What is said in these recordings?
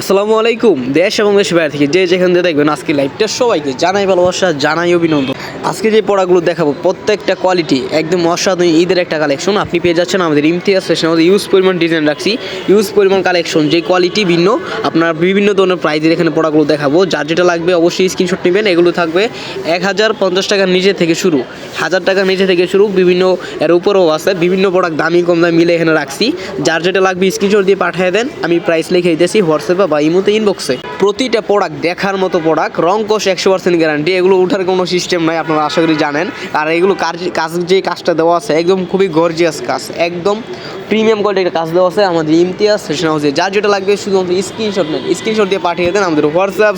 আসসালামু আলাইকুম, দেশ এবং দেশ বাইরে থেকে যে যেখান দিয়ে দেখবেন আজকে লাইভটা সবাইকে জানাই ভালোবাসা, জানাই অভিনন্দন। আজকে যে পড়াগুলো দেখাবো, প্রত্যেকটা কোয়ালিটি একদম অসাধারণ ঈদের একটা কালেকশন আপনি পেয়ে যাচ্ছেন আমাদের ইমতিয়াজ ফ্যাশন আমাদের ইউজ পরিমাণ ডিজাইন রাখছি। ইউজ পরিমাণ কালেকশন যে কোয়ালিটি ভিন্ন। আপনার বিভিন্ন ধরনের প্রাইজের এখানে পড়াগুলো দেখাবো। যার যেটা লাগবে অবশ্যই স্ক্রিনশট নেবেন, এগুলো থাকবে এক হাজার পঞ্চাশ টাকার নিচে থেকে শুরু। হাজার টাকার নিচে থেকে শুরু, বিভিন্ন এর উপরেও আছে, বিভিন্ন প্রোডাক্ট দামি কম দামি মিলে এখানে রাখছি। যার যেটা লাগবে স্ক্রিনশট দিয়ে পাঠিয়ে দেন, আমি প্রাইস লিখে দিতেছি, হোয়াটসঅ্যাপে বা ইমোতে ইনবক্সে প্রতিটা প্রোডাক্ট দেখার মতো প্রোডাক্ট রং কোষ একশো পার্সেন্ট গ্যারান্টি এগুলো উঠার কোনো সিস্টেম নাই, আপনারা আশা করি জানেন। আর এগুলো কাজ কাজ যে কাজটা দেওয়া আছে, একদম খুবই গর্জিয়াস কাজ, একদম প্রিমিয়াম কোয়ালিটির কাজ দেওয়া আছে, আমাদের ইমতিয়াজ সেশন হাউসে। যার যেটা লাগবে, শুধুমাত্র স্ক্রিনশট নেন স্ক্রিনশট দিয়ে পাঠিয়ে দেন আমাদের হোয়াটসঅ্যাপ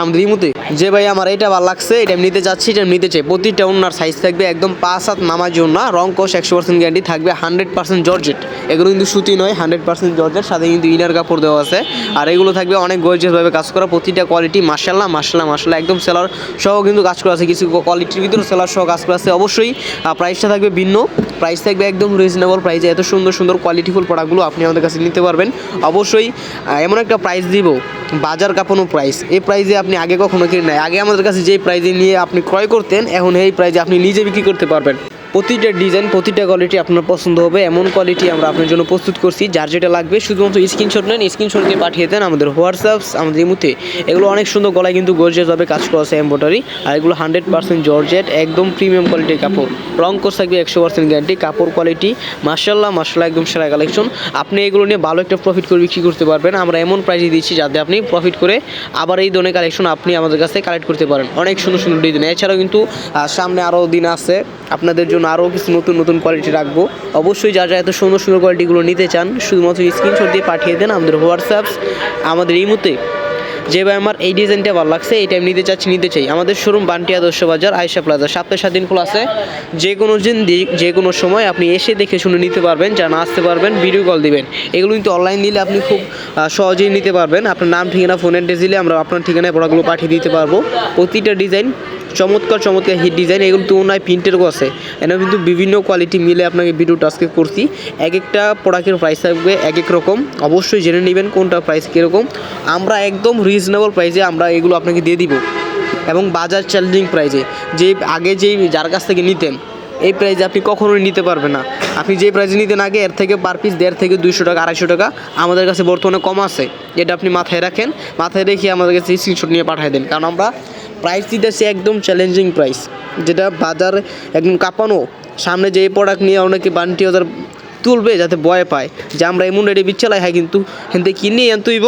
আমাদের ইমুতে। যে ভাই, আমার এটা ভালো লাগছে, এটা নিতে চাচ্ছি, এটা নিতে চাই। প্রতিটা ওনার সাইজ থাকবে একদম পাঁচ হাত নামার জন্য রং কোষ একশো পার্সেন্ট গ্যারান্টি থাকবে হান্ড্রেড পার্সেন্ট জর্জেট। এগুলো কিন্তু সুতি নয় হান্ড্রেড পার্সেন্ট জর্জেট, সাথে কিন্তু ইনার কাপড় দেওয়া আছে। আর এগুলো থাকবে অনেক গর্জিয়াসভাবে কাজ করা প্রতিটা কোয়ালিটি মার্শাল্লাহ মার্শাল্লাহ মার্শাল্লাহ একদম সেলার সহ কিন্তু কাজ করা আছে, কিছু কোয়ালিটির ভিতরে সেলার সহ কাজ করা আছে, অবশ্যই। প্রাইসটা থাকবে ভিন্ন প্রাইস থাকবে একদম রিজনেবল প্রাইসে এত সুন্দর সুন্দর কোয়ালিটিফুল প্রোডাক্টগুলো আপনি আমাদের কাছে নিতে পারবেন। অবশ্যই এমন একটা প্রাইস দিব, বাজার কাঁপানো প্রাইস এই প্রাইসে আপনি আগে কখনো কিনে নাই। আগে আমাদের কাছে যেই প্রাইসে নিয়ে আপনি ক্রয় করতেন, এখন এই প্রাইসে আপনি নিজে বিক্রি করতে পারবেন। প্রতিটা ডিজাইন প্রতিটা কোয়ালিটি আপনার পছন্দ হবে। এমন কোয়ালিটি আমরা আপনার জন্য প্রস্তুত করছি। যার যেটা লাগবে, শুধুমাত্র স্ক্রিনশট নেন স্ক্রিনশট দিয়ে পাঠিয়ে দেন আমাদের হোয়াটসঅ্যাপ আমাদের ইমুতে। এগুলো অনেক সুন্দর গলায় কিন্তু গর্জিয়াসভাবে কাজ করা আছে এম্ব্রয়ডারি আর এগুলো হান্ড্রেড পার্সেন্ট জর্জেট একদম প্রিমিয়াম কোয়ালিটির কাপড়। রং কোর্স থাকবে একশো পার্সেন্ট গ্যারান্টি কাপড় কোয়ালিটি মার্শাল্লাহ মার্শাল্লাহ একদম সেরা কালেকশন আপনি এগুলো নিয়ে ভালো একটা প্রফিট করে বিক্রি করতে পারবেন। আমরা এমন প্রাইসে দিচ্ছি যাতে আপনি প্রফিট করে আবার এই ধরনের কালেকশন আপনি আমাদের কাছে কালেক্ট করতে পারেন। অনেক সুন্দর সুন্দর ডিজাইন এছাড়াও কিন্তু সামনে আরও দিন আছে। আপনাদের জন্য আরও কিছু নতুন নতুন কোয়ালিটি রাখব। অবশ্যই যা যা এত সুন্দর সুন্দর কোয়ালিটিগুলো নিতে চান, শুধুমাত্র স্ক্রিনশট দিয়ে পাঠিয়ে দেন আমাদের হোয়াটসঅ্যাপ আমাদের এই মুহূর্তে। যে ভাই আমার এই ডিজাইনটা ভালো লাগছে, এই টাইম নিতে চাচ্ছি, নিতে চাই। আমাদের শোরুম বান্টি আদর্শ বাজার আয়সা প্লাজা সপ্তাহে সাত দিন খোলা আছে। যে কোনো দিন যে কোনো সময় আপনি এসে দেখে শুনে নিতে পারবেন, যা না আসতে পারবেন ভিডিও কল দিবেন। এগুলো কিন্তু অনলাইন দিলে আপনি খুব সহজেই নিতে পারবেন। আপনার নাম, ঠিকানা ফোন অ্যাড্রেস দিলে আমরা আপনার ঠিকানায় প্রোডাক্টগুলো পাঠিয়ে দিতে পারব। প্রতিটা ডিজাইন চমৎকার চমৎকার হিট ডিজাইন এগুলো তো নয় প্রিন্টেরও আছে। এখানে কিন্তু বিভিন্ন কোয়ালিটি মিলে আপনাকে ভিডিওটা আজকে করছি। এক একটা প্রোডাক্টের প্রাইস থাকবে এক এক রকম। অবশ্যই জেনে নেবেন কোনটা প্রাইস কীরকম। আমরা একদম রিজনেবল প্রাইসে আমরা এগুলো আপনাকে দিয়ে দিব। এবং বাজার চ্যালেঞ্জিং প্রাইসে যে আগে যেই যার কাছ থেকে নিতেন, এই প্রাইসে আপনি কখনোই নিতে পারবেন না। আপনি যে প্রাইসে নিতেন আগে, এর থেকে পার পিস দেড় থেকে দুইশো টাকা, আড়াইশো টাকা আমাদের কাছে বর্তমানে কম আছে। এটা আপনি মাথায় রাখেন। মাথায় রেখে আমাদের কাছে স্ক্রিনশট নিয়ে পাঠিয়ে দেন। কারণ আমরা প্রাইস দিতেছি একদম চ্যালেঞ্জিং প্রাইস যেটা বাজার একদম কাঁপানো। সামনে যে প্রোডাক্ট নিয়ে অনেকে বান্টি ওদের তুলবে যাতে ভয় পায়, যে আমরা এমন রেডি বিচ্ছালাই হ্যাঁ কিন্তু হেনতে কিনে এন তুইব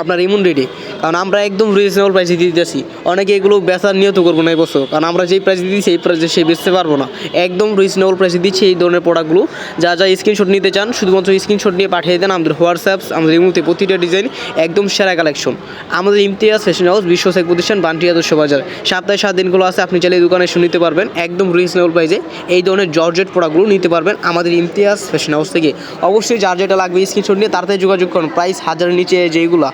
আপনার ইমুন রেডি কারণ আমরা একদম রিজনেবল প্রাইসে দিতেছি অনেকে এগুলো বেচার নিয়ত করব না এবছর কারণ আমরা যেই প্রাইসে দিচ্ছি সেই প্রাইসে সে বেচতে পারব না। একদম রিজনেবল প্রাইসে দিচ্ছি এই ধরনের প্রোডাক্টগুলো যা যা স্ক্রিনশট নিতে চান, শুধুমাত্র স্ক্রিনশট নিয়ে পাঠিয়ে দেন আমাদের হোয়াটসঅ্যাপ আমাদের ইমুতে প্রতিটা ডিজাইন একদম সেরা কালেকশন আমাদের ইমতিয়াজ ফ্যাশন হাউস বিশ্ব শেখ প্রতিষ্ঠান, বান্টি আদর্শ বাজার। সপ্তাহে সাত দিনগুলো আছে, আপনি চাইলে দোকানে এসে নিতে পারবেন। একদম রিজনেবল প্রাইসে এই ধরনের জর্জেট প্রোডাক্টগুলো নিতে পারবেন আমাদের ইমতিয়াজ ফ্যাশন হাউস থেকে। অবশ্যই যার যেটা লাগবে স্ক্রিনশট নিয়ে তাড়াতাড়ি যোগাযোগ করুন। প্রাইস হাজারের নিচে যেইগুলা